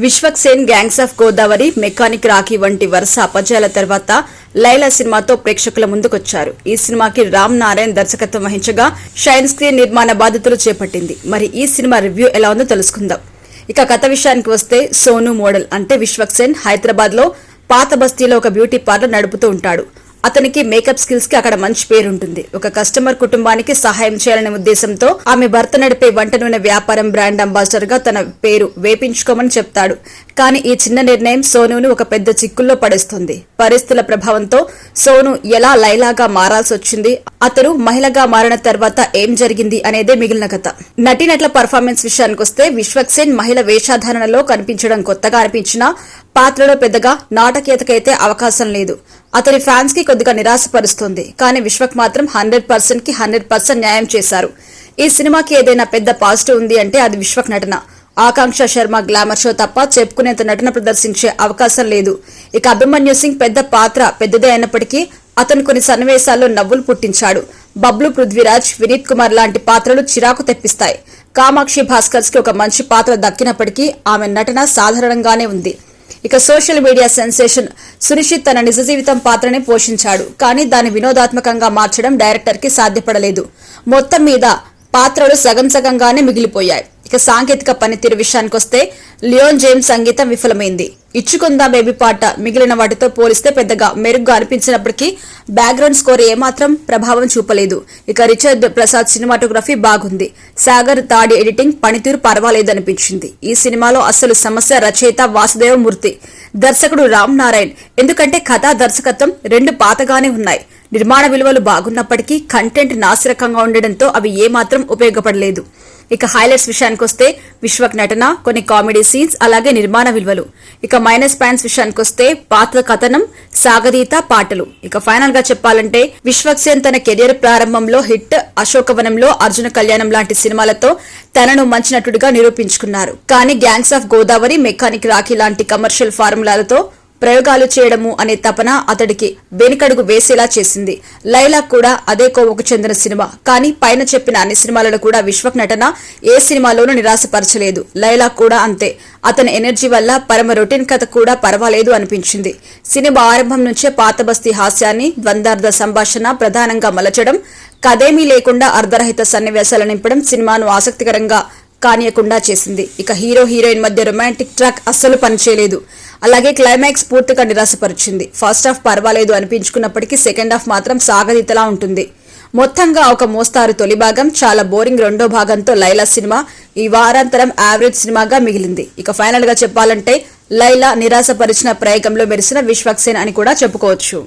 Vishwaksen gangs of Godavari mechanic rocky వంటి వరుస అపజయాల తర్వాత లైలా సినిమాతో ప్రేక్షకుల ముందుకొచ్చారు. ఈ సినిమాకి రామ్ నారాయణ్ దర్శకత్వం వహించగా షైన్ స్క్రీన్ నిర్మాణ బాధ్యతలు చేపట్టింది. మరి ఈ సినిమా రివ్యూ ఎలా ఉందో తెలుసుకుందాం. ఇక కథ విషయానికి వస్తే సోను మోడల్ అంటే విశ్వక్సేన్ హైదరాబాద్లో పాత బస్తీలో ఒక బ్యూటీ పార్లర్ నడుపుతూ ఉంటాడు. అతనికి మేకప్ స్కిల్స్కి అక్కడ మంచి పేరుంటుంది. ఒక కస్టమర్ కుటుంబానికి సహాయం చేయాలనే ఉద్దేశంతో ఆమె భర్త నడిపే వంట నూనె వ్యాపారం బ్రాండ్ అంబాసిడర్గా తన పేరు వేపించుకోమని చెప్తాడు. కానీ ఈ చిన్న నిర్ణయం సోనూను ఒక పెద్ద చిక్కుల్లో పడేస్తుంది. పరిస్థితుల ప్రభావంతో సోను ఎలా లైలాగా మారాల్సి వచ్చింది అతను మహిళగా మారిన తర్వాత ఏం జరిగింది అనేదే మిగిలిన కథ. నటీనటుల పర్ఫార్మెన్స్ విషయానికి వస్తే విశ్వక్ సేన్ మహిళ వేషాధారణలో కనిపించడం కొత్తగా అనిపించినా పాత్రలో పెద్దగా నాటకీయతకైతే అవకాశం లేదు. అతని ఫ్యాన్స్కి కొద్దిగా నిరాశపరుస్తుంది. కానీ విశ్వక్ మాత్రం హండ్రెడ్ పర్సెంట్కి హండ్రెడ్ పర్సెంట్ న్యాయం చేశారు. ఈ సినిమాకి ఏదైనా పెద్ద పాజిటివ్ ఉంది అంటే అది విశ్వక్ నటన. ఆకాంక్ష శర్మ గ్లామర్ షో తప్ప చెప్పుకునేంత నటన ప్రదర్శించే అవకాశం లేదు. ఇక అభిమన్యు సింగ్ పెద్ద పాత్ర పెద్దదే అయినప్పటికీ అతను కొన్ని సన్నివేశాల్లో నవ్వులు పుట్టించాడు. బబ్లు పృథ్వీరాజ్ వినీత్ కుమార్ లాంటి పాత్రలు చిరాకు తెప్పిస్తాయి. కామాక్షి భాస్కర్స్కి ఒక మంచి పాత్ర దక్కినప్పటికీ ఆమె నటన సాధారణంగానే ఉంది. ఇక సోషల్ మీడియా సెన్సేషన్ సునిశ్చిత్ తన నిజ జీవితం పాత్రని పోషించాడు కానీ దాన్ని వినోదాత్మకంగా మార్చడం డైరెక్టర్కి సాధ్యపడలేదు. మొత్తం మీద పాత్రలు సగం సగంగానే మిగిలిపోయాయి. ఇక సాంకేతిక పనితీరు విషయానికొస్తే లియోన్ జేమ్స్ సంగీతం విఫలమైంది. ఇచ్చుకుందా బేబీ పాట మిగిలిన వాటితో పోలిస్తే పెద్దగా మెరుగ్గా అనిపించినప్పటికీ బ్యాక్గ్రౌండ్ స్కోర్ ఏమాత్రం ప్రభావం చూపలేదు. ఇక రిచర్డ్ ప్రసాద్ సినిమాటోగ్రఫీ బాగుంది. సాగర్ తాడి ఎడిటింగ్ పనితీరు పర్వాలేదనిపించింది. ఈ సినిమాలో అసలు సమస్య రచయిత వాసుదేవమూర్తి. దర్శకుడు రామ్ నారాయణ్. ఎందుకంటే కథా దర్శకత్వం రెండు పాతగానే ఉన్నాయి. నిర్మాణ విలువలు బాగున్నప్పటికీ కంటెంట్ నాసిరకంగా ఉండడంతో అవి ఏమాత్రం ఉపయోగపడలేదు. ఇక హైలైట్స్ విషయానికి వస్తే విశ్వక్ నటన కొన్ని కామెడీ సీన్స్ అలాగే నిర్మాణ విలువలు. ఇక మైనస్ పాయింట్స్ విషయానికి వస్తే పాత్ర కథనం సాగదీత పాటలు. ఇక ఫైనల్గా చెప్పాలంటే విశ్వక్సేన్ తన కెరీర్ ప్రారంభంలో హిట్ అశోకవనంలో అర్జున కళ్యాణం లాంటి సినిమాలతో తనను మంచి నటుడిగా నిరూపించుకున్నారు. కానీ gangs of Godavari mechanic rocky లాంటి కమర్షియల్ ఫార్ములాలతో ప్రయోగాలు చేయడము అనే తపన అతడికి వెనుకడుగు వేసేలా చేసింది. లైలా కూడా అదే కోవకు చెందిన సినిమా. కానీ పైన చెప్పిన అన్ని సినిమాలలో కూడా విశ్వక్ నటన ఏ సినిమాలోనూ నిరాశపరచలేదు. లైలా కూడా అంతే. అతని ఎనర్జీ వల్ల పరమ రొటీన్ కథ కూడా పర్వాలేదు అనిపించింది. సినిమా ఆరంభం నుంచే పాత బస్తీ హాస్యాన్ని ద్వందార్థ సంభాషణ ప్రధానంగా మలచడం కథేమీ లేకుండా అర్ధరహిత సన్నివేశాలు నింపడం సినిమాను ఆసక్తికరంగా కానియకుండా చేసింది. ఇక హీరో హీరోయిన్ మధ్య రొమాంటిక్ ట్రాక్ అస్సలు పనిచేయలేదు. అలాగే క్లైమాక్స్ పూర్తిగా నిరాశపరిచింది. ఫస్ట్ హాఫ్ పర్వాలేదు అనిపించుకున్నప్పటికీ సెకండ్ హాఫ్ మాత్రం సాగదీతలా ఉంటుంది. మొత్తంగా ఒక మోస్తారు తొలి భాగం చాలా బోరింగ్ రెండో భాగంతో లైలా సినిమా ఈ వారాంతరం యావరేజ్ సినిమాగా మిగిలింది. ఇక ఫైనల్గా చెప్పాలంటే లైలా నిరాశపరిచిన ప్రయోగంలో మెరిసిన విశ్వక్సేన్ అని కూడా చెప్పుకోవచ్చు.